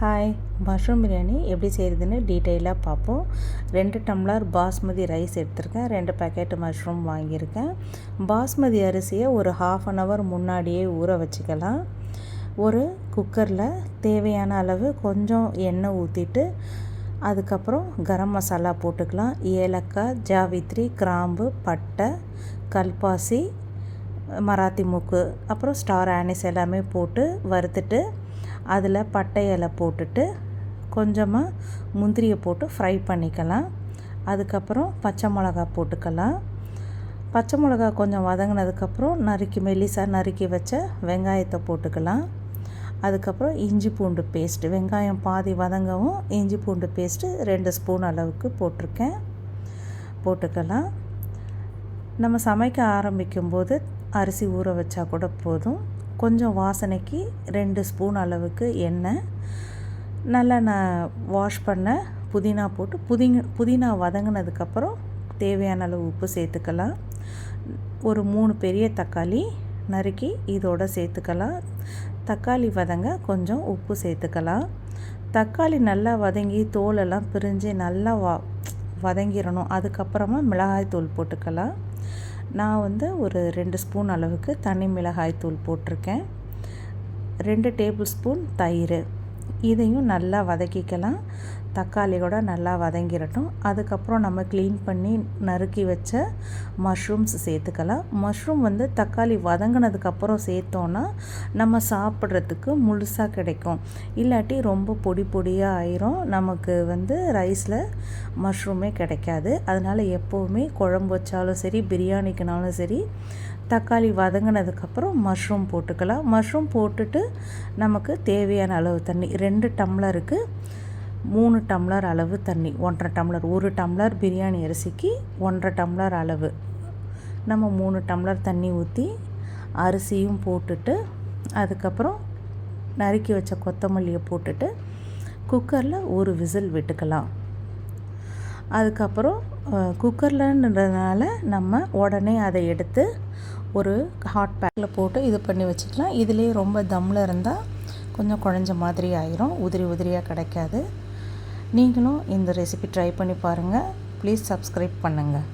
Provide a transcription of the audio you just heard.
Hi mushroom biryani எப்படி செய்கிறதுன்னு டீட்டெயிலாக பார்ப்போம். ரெண்டு டம்ளர் பாஸ்மதி ரைஸ் எடுத்திருக்கேன். ரெண்டு பேக்கெட் மஷ்ரூம் வாங்கியிருக்கேன். பாஸ்மதி அரிசியை ஒரு ஹாஃப் அன் ஹவர் முன்னாடியே ஊற வச்சுக்கலாம். ஒரு குக்கரில் தேவையான அளவு கொஞ்சம் எண்ணெய் ஊற்றிட்டு அதுக்கப்புறம் கரம் மசாலா போட்டுக்கலாம். ஏலக்காய் ஜாவித்ரி கிராம்பு பட்டை கல்பாசி மராத்தி மூக்கு அப்புறம் ஸ்டார் ஆனிஸ் எல்லாமே போட்டு வறுத்துட்டு அதில் பட்டை இலை போட்டுட்டு கொஞ்சமாக முந்திரியை போட்டு ஃப்ரை பண்ணிக்கலாம். அதுக்கப்புறம் பச்சை மிளகா போட்டுக்கலாம். பச்சை மிளகா கொஞ்சம் வதங்கினதுக்கப்புறம் நறுக்கி மெல்லிசாக நறுக்கி வச்ச வெங்காயத்தை போட்டுக்கலாம். அதுக்கப்புறம் இஞ்சி பூண்டு பேஸ்ட்டு வெங்காயம் பாதி வதங்கவும் இஞ்சி பூண்டு பேஸ்ட்டு ரெண்டு ஸ்பூன் அளவுக்கு போட்டிருக்கேன். போட்டுக்கலாம். நம்ம சமைக்க ஆரம்பிக்கும்போது அரிசி ஊற வச்சா கூட போதும். கொஞ்சம் வாசனைக்கு ரெண்டு ஸ்பூன் அளவுக்கு எண்ணெய். நல்லா நான் வாஷ் பண்ண புதினா போட்டு புதிங்க புதினா வதங்கினதுக்கப்புறம் தேவையான அளவு உப்பு சேர்த்துக்கலாம். ஒரு மூணு பெரிய தக்காளி நறுக்கி இதோடு சேர்த்துக்கலாம். தக்காளி வதங்க கொஞ்சம் உப்பு சேர்த்துக்கலாம். தக்காளி நல்லா வதங்கி தோலெல்லாம் பிரிஞ்சு நல்லா வ வதங்கிடணும் அதுக்கப்புறமா மிளகாய் தூள் போட்டுக்கலாம். நான் வந்து ஒரு ரெண்டு ஸ்பூன் அளவுக்கு தனி மிளகாய் தூள் போட்டிருக்கேன். ரெண்டு டேபிள் ஸ்பூன் தயிர். இதையும் நல்லா வதக்கிக்கலாம். தக்காளி கூட நல்லா வதங்கிடட்டும் அதுக்கப்புறம் நம்ம க்ளீன் பண்ணி நறுக்கி வச்ச மஷ்ரூம்ஸ் சேர்த்துக்கலாம். மஷ்ரூம் வந்து தக்காளி வதங்கினதுக்கப்புறம் சேர்த்தோன்னா நம்ம சாப்பிட்றதுக்கு முழுசாக கிடைக்கும். இல்லாட்டி ரொம்ப பொடி பொடியாக ஆயிரும். நமக்கு வந்து ரைஸில் மஷ்ரூமே கிடைக்காது. அதனால் எப்போவுமே குழம்பு வச்சாலும் சரி பிரியாணிக்குனாலும் சரி தக்காளி வதங்கினதுக்கப்புறம் மஷ்ரூம் போட்டுக்கலாம். மஷ்ரூம் போட்டுட்டு நமக்கு தேவையான அளவு தண்ணி ரெண்டு டம்ளருக்கு மூணு டம்ளர் அளவு தண்ணி ஒன்றரை டம்ளர் ஒரு டம்ளர் பிரியாணி அரிசிக்கு ஒன்றரை டம்ளர் அளவு. நம்ம மூணு டம்ளர் தண்ணி ஊற்றி அரிசியும் போட்டுட்டு அதுக்கப்புறம் நறுக்கி வச்ச கொத்தமல்லியை போட்டுட்டு குக்கரில் ஒரு விசில் விட்டுக்கலாம். அதுக்கப்புறம் குக்கர்லன்றதுனால நம்ம உடனே அதை எடுத்து ஒரு ஹாட் பேக்கில் போட்டு இது பண்ணி வச்சுக்கலாம். இதுலேயே ரொம்ப தம்மில் இருந்தால் கொஞ்சம் குழஞ்ச மாதிரி ஆயிரும். உதிரி உதிரியாக கிடைக்காது. நீங்களும் இந்த ரெசிபி ட்ரை பண்ணி பாருங்கள் ப்ளீஸ் சப்ஸ்கிரைப் பண்ணுங்கள்